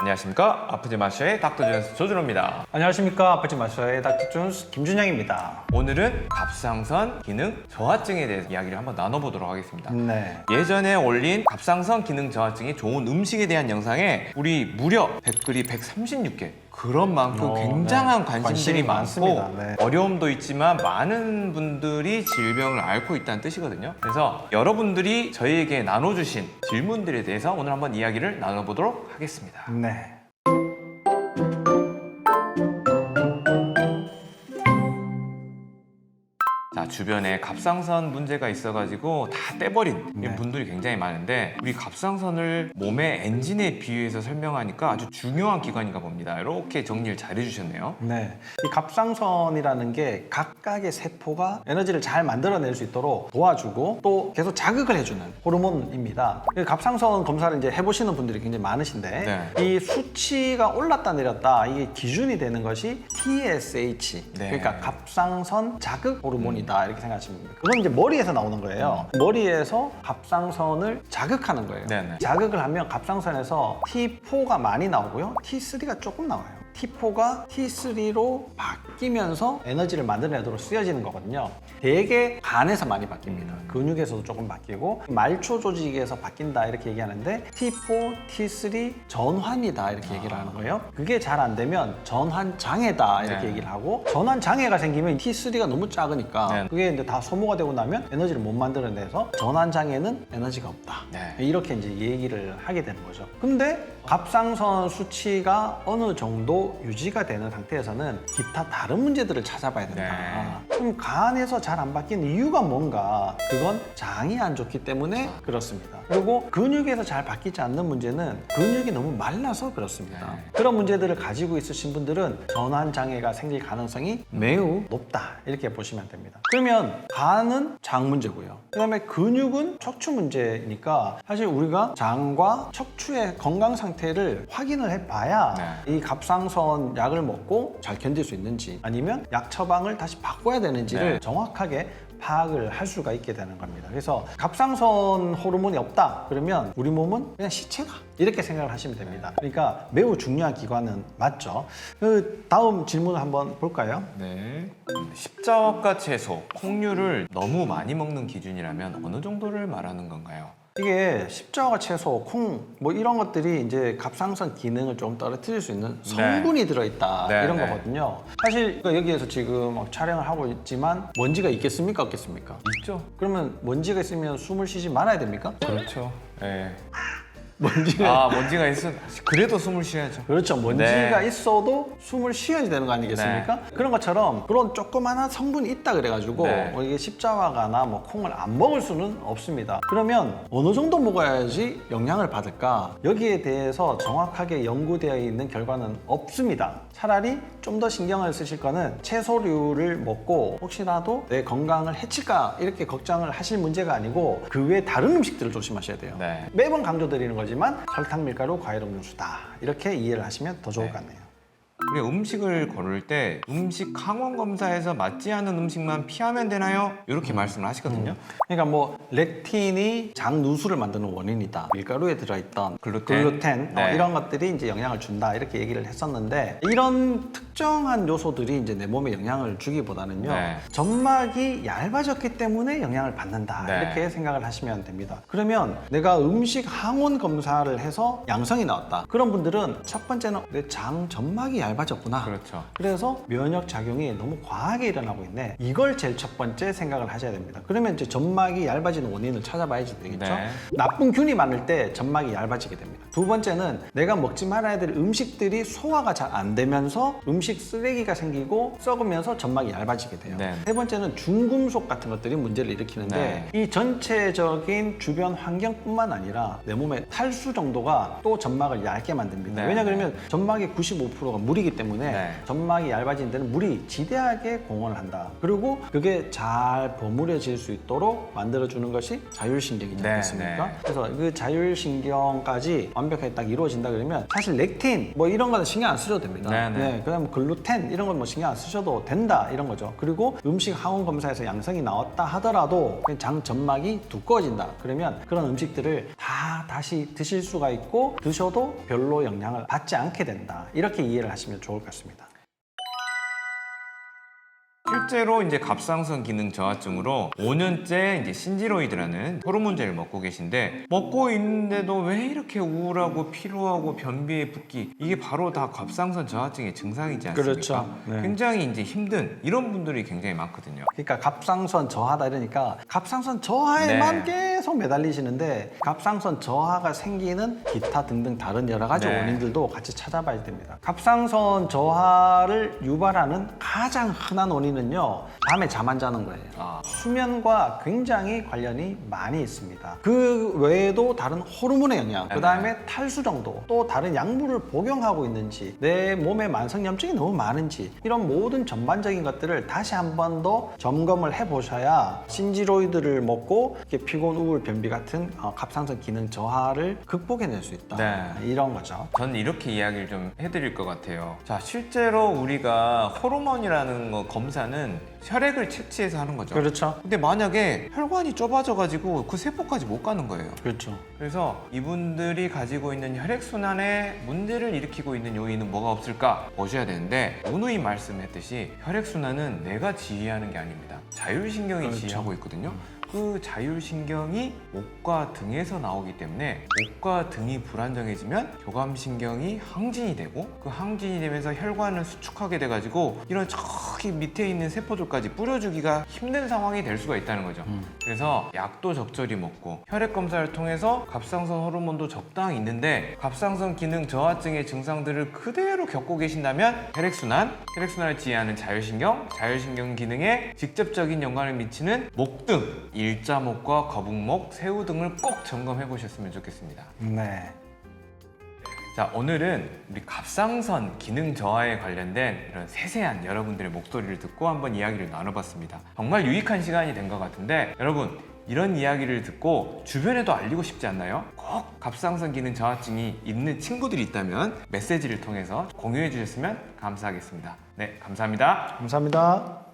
안녕하십니까 아프지 마셔의 닥터 존스 조준호입니다. 안녕하십니까 아프지 마셔의 닥터 존스 김준영입니다. 오늘은 갑상선 기능 저하증에 대해서 이야기를 한번 나눠보도록 하겠습니다. 네. 예전에 올린 갑상선 기능 저하증이 좋은 음식에 대한 영상에 우리 무려 댓글이 136개 그런 만큼 어, 굉장한 네. 관심들이 관심이 많고. 네. 어려움도 있지만 많은 분들이 질병을 앓고 있다는 뜻이거든요. 그래서 여러분들이 저희에게 나눠주신 질문들에 대해서 오늘 한번 이야기를 나눠보도록 하겠습니다. 네. 주변에 갑상선 문제가 있어가지고 다 떼버린 네. 분들이 굉장히 많은데 우리 갑상선을 몸의 엔진에 비유해서 설명하니까 아주 중요한 기관인가 봅니다. 이렇게 정리를 잘 해주셨네요. 네. 이 갑상선이라는 게 각각의 세포가 에너지를 잘 만들어낼 수 있도록 도와주고 또 계속 자극을 해주는 호르몬입니다. 이 갑상선 검사를 이제 해보시는 분들이 굉장히 많으신데 네. 이 수치가 올랐다 내렸다 이게 기준이 되는 것이 TSH 네. 그러니까 갑상선 자극 호르몬이다 이렇게 생각하시면 됩니다. 그건 이제 머리에서 나오는 거예요. 머리에서 갑상선을 자극하는 거예요. 네네. 자극을 하면 갑상선에서 T4가 많이 나오고요. T3가 조금 나와요. T4가 T3로 바뀌면서 에너지를 만들어내도록 쓰여지는 거거든요. 대개 간에서 많이 바뀝니다. 근육에서도 조금 바뀌고 말초 조직에서 바뀐다 이렇게 얘기하는데 T4, T3 전환이다 이렇게 얘기를 하는 거예요. 그게 잘 안 되면 전환 장애다 이렇게 네. 얘기를 하고 전환 장애가 생기면 T3가 너무 작으니까 네. 그게 이제 다 소모가 되고 나면 에너지를 못 만들어내서 전환 장애는 에너지가 없다. 네. 이렇게 이제 얘기를 하게 되는 거죠. 근데 갑상선 수치가 어느 정도 유지가 되는 상태에서는 기타 다른 문제들을 찾아봐야 된다. 그럼 간에서 잘 안 바뀌는 이유가 뭔가? 그건 장이 안 좋기 때문에 그렇습니다. 그리고 근육에서 잘 바뀌지 않는 문제는 근육이 너무 말라서 그렇습니다. 네. 그런 문제들을 가지고 있으신 분들은 전환 장애가 생길 가능성이 매우 높다. 이렇게 보시면 됩니다. 그러면 간은 장 문제고요. 그다음에 근육은 척추 문제니까 사실 우리가 장과 척추의 건강 상태를 확인을 해봐야 네. 이 갑상선 약을 먹고 잘 견딜 수 있는지 아니면 약 처방을 다시 바꿔야 되는지를 네. 정확하게 파악을 할 수가 있게 되는 겁니다. 그래서 갑상선 호르몬이 없다 그러면 우리 몸은 그냥 시체다 이렇게 생각을 하시면 됩니다. 그러니까 매우 중요한 기관은 맞죠. 그 다음 질문을 한번 볼까요? 네. 십자화과 채소, 콩류를 너무 많이 먹는 기준이라면 어느 정도를 말하는 건가요? 이게 십자가 채소, 콩 뭐 이런 것들이 이제 갑상선 기능을 좀 떨어뜨릴 수 있는 성분이 들어있다 네, 이런 네. 거거든요. 사실 그러니까 여기에서 지금 막 촬영을 하고 있지만 먼지가 있겠습니까, 없겠습니까? 있죠. 그러면 먼지가 있으면 숨을 쉬지 말아야 됩니까? 그렇죠. 네. 먼지가 아 먼지가 있어. 그래도 숨을 쉬어야죠. 그렇죠. 먼지가 네. 있어도 숨을 쉬어야 되는 거 아니겠습니까? 그런 것처럼 그런 조그마한 성분이 있다 그래가지고 네. 뭐 이게 십자화가나 뭐 콩을 안 먹을 수는 없습니다. 그러면 어느 정도 먹어야지 영향을 받을까? 여기에 대해서 정확하게 연구되어 있는 결과는 없습니다. 차라리 좀 더 신경을 쓰실 거는 채소류를 먹고 혹시라도 내 건강을 해칠까 이렇게 걱정을 하실 문제가 아니고 그 외 다른 음식들을 조심하셔야 돼요. 네. 매번 강조드리는 거지만 설탕, 밀가루, 과일 음료수다 이렇게 이해를 하시면 더 좋을 네. 것 같네요. 우리 음식을 고를 때 음식 항원 검사에서 맞지 않은 음식만 피하면 되나요? 이렇게 말씀을 하시거든요. 그러니까 뭐 렉틴이 장 누수를 만드는 원인이다. 밀가루에 들어있던 글루텐. 글루텐 어, 네. 이런 것들이 이제 영향을 준다 이렇게 얘기를 했었는데 이런 특정한 요소들이 이제 내 몸에 영향을 주기보다는요 네. 점막이 얇아졌기 때문에 영향을 받는다 네. 이렇게 생각을 하시면 됩니다. 그러면 내가 음식 항원 검사를 해서 양성이 나왔다. 그런 분들은 첫 번째는 내 장 점막이 얇 아졌구나. 그렇죠. 그래서 면역 작용이 너무 과하게 일어나고 있네. 이걸 제일 첫 번째 생각을 하셔야 됩니다. 그러면 이제 점막이 얇아지는 원인을 찾아봐야지 되겠죠. 네. 나쁜 균이 많을 때 점막이 얇아지게 됩니다. 두 번째는 내가 먹지 말아야 될 음식들이 소화가 잘 안 되면서 음식 쓰레기가 생기고 썩으면서 점막이 얇아지게 돼요. 네. 세 번째는 중금속 같은 것들이 문제를 일으키는데 이 전체적인 주변 환경뿐만 아니라 내 몸의 탈수 정도가 또 점막을 얇게 만듭니다. 네. 왜냐 그러면 점막의 95%가 물이 물이기 때문에 네. 점막이 얇아진 데는 물이 지대하게 공헌을 한다. 그리고 그게 잘 버무려질 수 있도록 만들어주는 것이 자율신경이지 네, 않겠습니까? 네. 그래서 그 자율신경까지 완벽하게 딱 이루어진다 그러면 사실 렉틴 뭐 이런 거는 신경 안 쓰셔도 됩니다. 네, 네. 그다음 글루텐 이런 건 뭐 신경 안 쓰셔도 된다 이런 거죠. 그리고 음식 항원 검사에서 양성이 나왔다 하더라도 장 점막이 두꺼워진다. 그러면 그런 음식들을 다 다시 드실 수가 있고 드셔도 별로 영향을 받지 않게 된다. 이렇게 이해를 하시면 좋을 것 같습니다. 실제로 이제 갑상선 기능 저하증으로 5년째 이제 신지로이드라는 호르몬제를 먹고 계신데 먹고 있는데도 왜 이렇게 우울하고 피로하고 변비에 붓기 이게 바로 다 갑상선 저하증의 증상이지 않습니까? 그렇죠. 네. 굉장히 이제 힘든 이런 분들이 굉장히 많거든요. 그러니까 갑상선 저하다 이러니까 갑상선 저하에만 네. 계속 매달리시는데 갑상선 저하가 생기는 기타 등등 다른 여러 가지 네. 원인들도 같이 찾아봐야 됩니다. 갑상선 저하를 유발하는 가장 흔한 원인은 요. 밤에 잠 안 자는 거예요. 아. 수면과 굉장히 관련이 많이 있습니다. 그 외에도 다른 호르몬의 영향, 네. 그 다음에 탈수 정도, 또 다른 약물을 복용하고 있는지, 내 몸에 만성염증이 너무 많은지, 이런 모든 전반적인 것들을 다시 한 번 더 점검을 해보셔야 신지로이드를 먹고 이렇게 피곤, 우울, 변비 같은 어, 갑상선 기능 저하를 극복해낼 수 있다. 네. 이런 거죠. 저는 이렇게 이야기를 좀 해드릴 것 같아요. 자, 실제로 우리가 호르몬이라는 거 검사는 혈액을 채취해서 하는 거죠. 그렇죠. 근데 만약에 혈관이 좁아져가지고 그 세포까지 못 가는 거예요. 그렇죠. 그래서 이분들이 가지고 있는 혈액순환에 문제를 일으키고 있는 요인은 뭐가 없을까 보셔야 되는데 누누이 말씀했듯이 혈액순환은 내가 지휘하는 게 아닙니다. 자율신경이 그렇죠. 지휘하고 있거든요. 그 자율신경이 목과 등에서 나오기 때문에 목과 등이 불안정해지면 교감신경이 항진이 되고 그 항진이 되면서 혈관을 수축하게 돼가지고 이런 저기 밑에 있는 세포들까지 뿌려주기가 힘든 상황이 될 수가 있다는 거죠. 그래서 약도 적절히 먹고 혈액 검사를 통해서 갑상선 호르몬도 적당히 있는데 갑상선 기능 저하증의 증상들을 그대로 겪고 계신다면 혈액순환, 혈액순환을 지휘하는 자율신경, 자율신경 기능에 직접적인 영향을 미치는 목 등, 일자목과 거북목, 새우 등을 꼭 점검해 보셨으면 좋겠습니다. 네. 자, 오늘은 우리 갑상선 기능 저하에 관련된 이런 세세한 여러분들의 목소리를 듣고 한번 이야기를 나눠봤습니다. 정말 유익한 시간이 된 것 같은데 여러분 이런 이야기를 듣고 주변에도 알리고 싶지 않나요? 꼭 갑상선 기능 저하증이 있는 친구들이 있다면 메시지를 통해서 공유해 주셨으면 감사하겠습니다. 네, 감사합니다. 감사합니다.